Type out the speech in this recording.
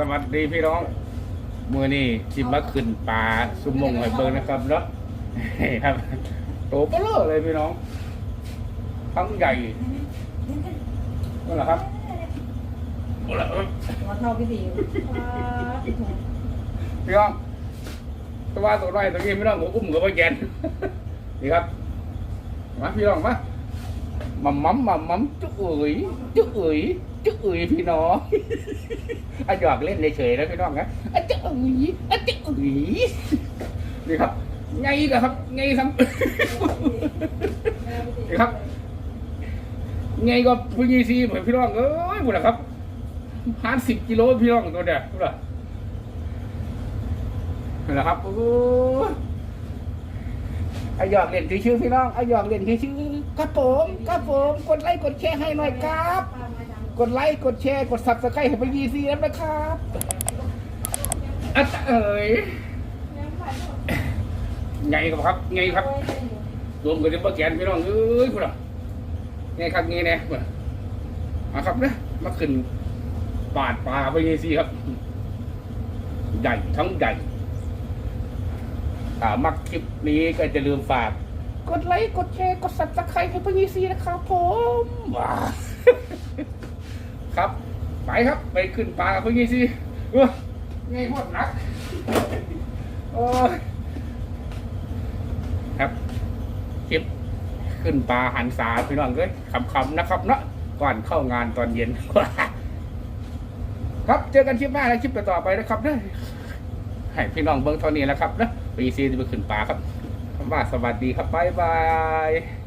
สวัสดีพี่น้องมือนี่ชิมมาขึ้นปลาสุมมงหอยเบิร์นะครับเนาะครับโตเปลอเลยพี่น้อง ทั้งใหญ่นั่นแหละครับเอาละเอ้ยหัวเท่าพี่ดีพี่น้องตัวว่าตัวน้อยตัวนี้พี่น้องผมอุ้มกับพ่อแกนนี่ครับมาพี่น้องมา มัมมัมมัมมัมจุ๊เอ๋ยจุ๊เอ๋ยจุ๊เอ๋ยพี่น้องอะหยอกเล่นเฉยๆนะพี่น้องนะอะจุ๊เอ๋ยอะจุ๊เอ๋ยนี่ครับไงกันครับไงซ้ำนี่ครับไงก็พี่ยีซีเหมือนพี่น้องเอ้ยหมดล้วครับห้าสิบกิโลพี่น้องตัวเดียวรู้ป่ะนี่แหละครับโอ้ โหอะหยอกเล่นชื่อๆพี่น้องอะหยอกเล่นชื่อๆครับผมครับผมกดไลค์กดแชร์ให้หน่อยครับ กดไลค์กดแชร์กดซับสไครต์ให้ไปยีซีแล้วนะครับอะเอ๋ยไงครับไงครับรวมกันที่ป้าแกนพี่น้องเอ้ยพุ่นอะไงครับไงเนี่ยพุ่นมาครับนะมาขึ้นปาดปลาไปยีซีครับใหญ่ทั้งใหญ่ ถ้ามักคลิปนี้ก็จะลืมฝาก กดไลค์ กดแชร์ กดซับสไครต์ให้ไปยีซีนะครับผมว้าครับ ไปครับ ไปขึ้นปลากับพี่สิเออไงโคตรนักโอ้ครับคลิปขึ้นปลาหันสาพี่น้องเอ้ยคำๆนะครับเนาะก่อนเข้างานตอนเย็น ครับเจอกันคลิปหน้าและคลิปต่อไปนะครับเด้อให้พี่น้องเบิ้งเท่านี้แล้วครับนะ ปีซีจะไปขึ้นป่าครับคำว่าสวัสดีครับบ๊ายบาย